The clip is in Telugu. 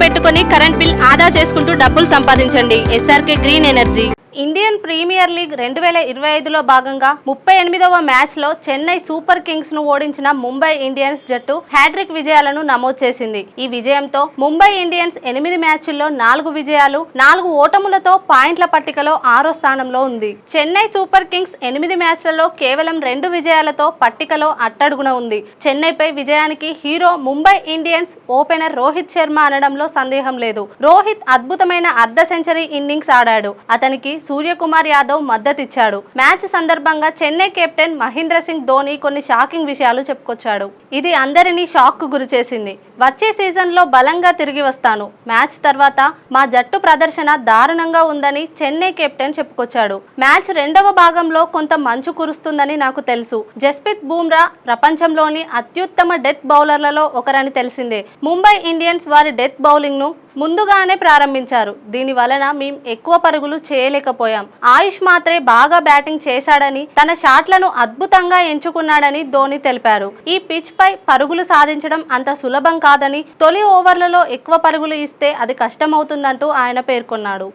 పెట్టుకుని కరెంట్ బిల్ ఆదా చేసుకుంటూ డబ్బులు సంపాదించండి. SRK green energy. Indian premier league రెండు వేల ఇరవై ఐదులో భాగంగా ముప్పై ఎనిమిదవ మ్యాచ్లో చెన్నై సూపర్ కింగ్స్ను ఓడించిన ముంబై ఇండియన్స్ జట్టు హ్యాట్రిక్ విజయాలను నమోదు చేసింది. ఈ విజయంతో ముంబై ఇండియన్స్ ఎనిమిది మ్యాచ్ల్లో నాలుగు విజయాలు నాలుగు ఓటములతో పాయింట్ల పట్టికలో ఆరో స్థానంలో ఉంది. చెన్నై సూపర్ కింగ్స్ ఎనిమిది మ్యాచ్లలో కేవలం రెండు విజయాలతో పట్టికలో అట్టడుగున ఉంది. చెన్నైపై విజయానికి hero Mumbai Indians opener Rohit Sharma అనడంలో సందేహం లేదు. రోహిత్ అద్భుతమైన అర్ధ సెంచరీ ఇన్నింగ్స్ ఆడాడు. అతనికి సూర్యకుమార్ కుమార్ యాదవ్ మద్దతిచ్చాడు మ్యాచ్ సందర్భంగా చెన్నై కెప్టెన్ మహేంద్ర సింగ్ ధోని కొన్ని షాకింగ్ విషయాలు చెప్పుకొచ్చాడు. ఇది అందరినీ షాక్కు గురిచేసింది వచ్చే సీజన్లో బలంగా తిరిగి వస్తాను. మ్యాచ్ తర్వాత మా జట్టు ప్రదర్శన దారుణంగా ఉందని చెన్నై కెప్టెన్ చెప్పుకొచ్చాడు. మ్యాచ్ రెండవ భాగంలో కొంత మంచు కురుస్తుందని నాకు తెలుసు. జస్ప్రీత్ బూమ్రా ప్రపంచంలోని అత్యుత్తమ డెత్ బౌలర్లలో ఒకరని తెలిసిందే. ముంబై ఇండియన్స్ వారి డెత్ బౌలింగ్ను ముందుగానే ప్రారంభించారు. దీని వలన మేం ఎక్కువ పరుగులు చేయలేకపోయాం. ఆయుష్ మాత్రే బాగా బ్యాటింగ్ చేశాడని తన షాట్లను అద్భుతంగా ఎంచుకున్నాడని ధోని తెలిపారు. ఈ పిచ్ పై పరుగులు సాధించడం అంత సులభం కాదని తొలి ఓవర్లలో ఎక్కువ పరుగులు ఇస్తే అది కష్టమవుతుందంటూ ఆయన పేర్కొన్నాడు.